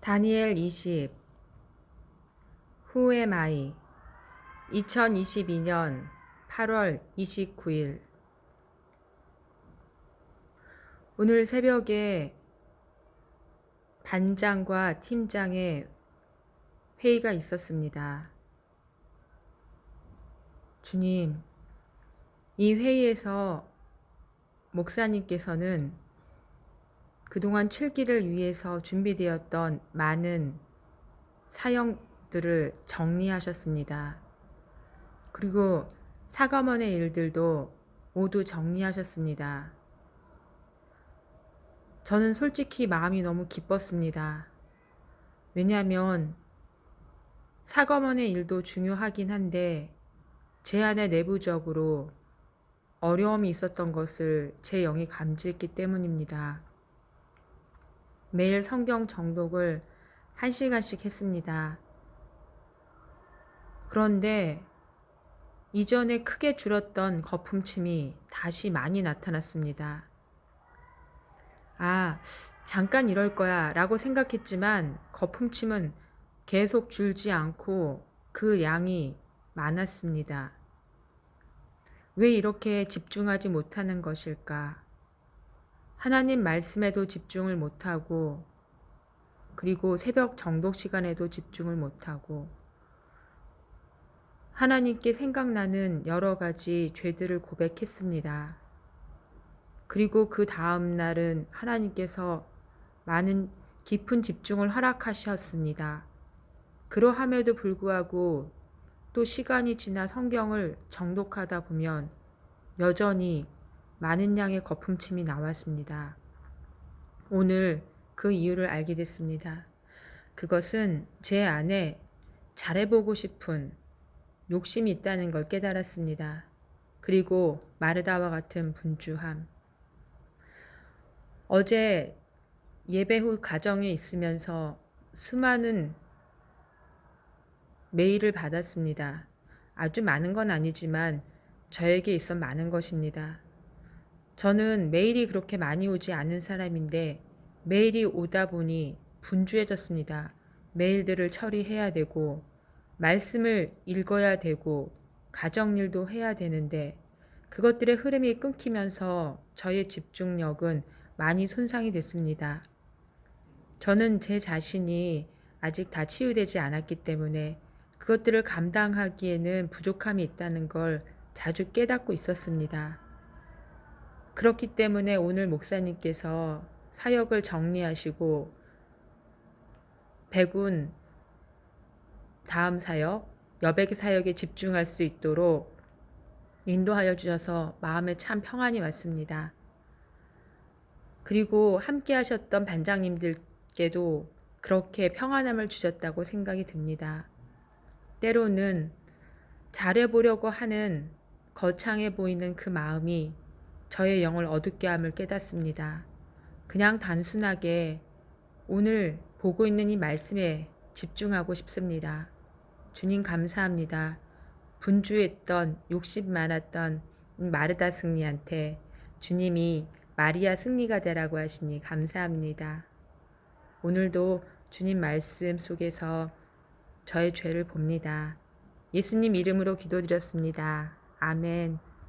다니엘 20 Who am I? 2022년 8월 29일 오늘 새벽에 반장과 팀장의 회의가 있었습니다. 주님, 이 회의에서 목사님께서는 그동안 7기를 위해서 준비되었던 많은 사형들을 정리하셨습니다. 그리고 사과먼의 일들도 모두 정리하셨습니다. 저는 솔직히 마음이 너무 기뻤습니다. 왜냐하면 사과먼의 일도 중요하긴 한데 제 안에 내부적으로 어려움이 있었던 것을 제 영이 감지했기 때문입니다. 매일 성경 정독을 한 시간씩 했습니다. 그런데 이전에 크게 줄었던 거품침이 다시 많이 나타났습니다. 아, 잠깐 이럴 거야 라고 생각했지만 거품침은 계속 줄지 않고 그 양이 많았습니다. 왜 이렇게 집중하지 못하는 것일까? 하나님 말씀에도 집중을 못하고, 그리고 새벽 정독 시간에도 집중을 못하고, 하나님께 생각나는 여러 가지 죄들을 고백했습니다. 그리고 그 다음 날은 하나님께서 많은 깊은 집중을 허락하셨습니다. 그러함에도 불구하고 또 시간이 지나 성경을 정독하다 보면 여전히 많은 양의 거품침이 나왔습니다. 오늘 그 이유를 알게 됐습니다. 그것은 제 안에 잘해보고 싶은 욕심이 있다는 걸 깨달았습니다. 그리고 마르다와 같은 분주함. 어제 예배 후 가정에 있으면서 수많은 메일을 받았습니다. 아주 많은 건 아니지만 저에게 있어 많은 것입니다. 저는 메일이 그렇게 많이 오지 않은 사람인데 메일이 오다 보니 분주해졌습니다. 메일들을 처리해야 되고 말씀을 읽어야 되고 가정일도 해야 되는데 그것들의 흐름이 끊기면서 저의 집중력은 많이 손상이 됐습니다. 저는 제 자신이 아직 다 치유되지 않았기 때문에 그것들을 감당하기에는 부족함이 있다는 걸 자주 깨닫고 있었습니다. 그렇기 때문에 오늘 목사님께서 사역을 정리하시고 백운 다음 사역, 여백의 사역에 집중할 수 있도록 인도하여 주셔서 마음에 참 평안이 왔습니다. 그리고 함께 하셨던 반장님들께도 그렇게 평안함을 주셨다고 생각이 듭니다. 때로는 잘해보려고 하는 거창해 보이는 그 마음이 저의 영을 어둡게 함을 깨닫습니다. 그냥 단순하게 오늘 보고 있는 이 말씀에 집중하고 싶습니다. 주님 감사합니다. 분주했던 욕심 많았던 마르다 승리한테 주님이 마리아 승리가 되라고 하시니 감사합니다. 오늘도 주님 말씀 속에서 저의 죄를 봅니다. 예수님 이름으로 기도드렸습니다. 아멘.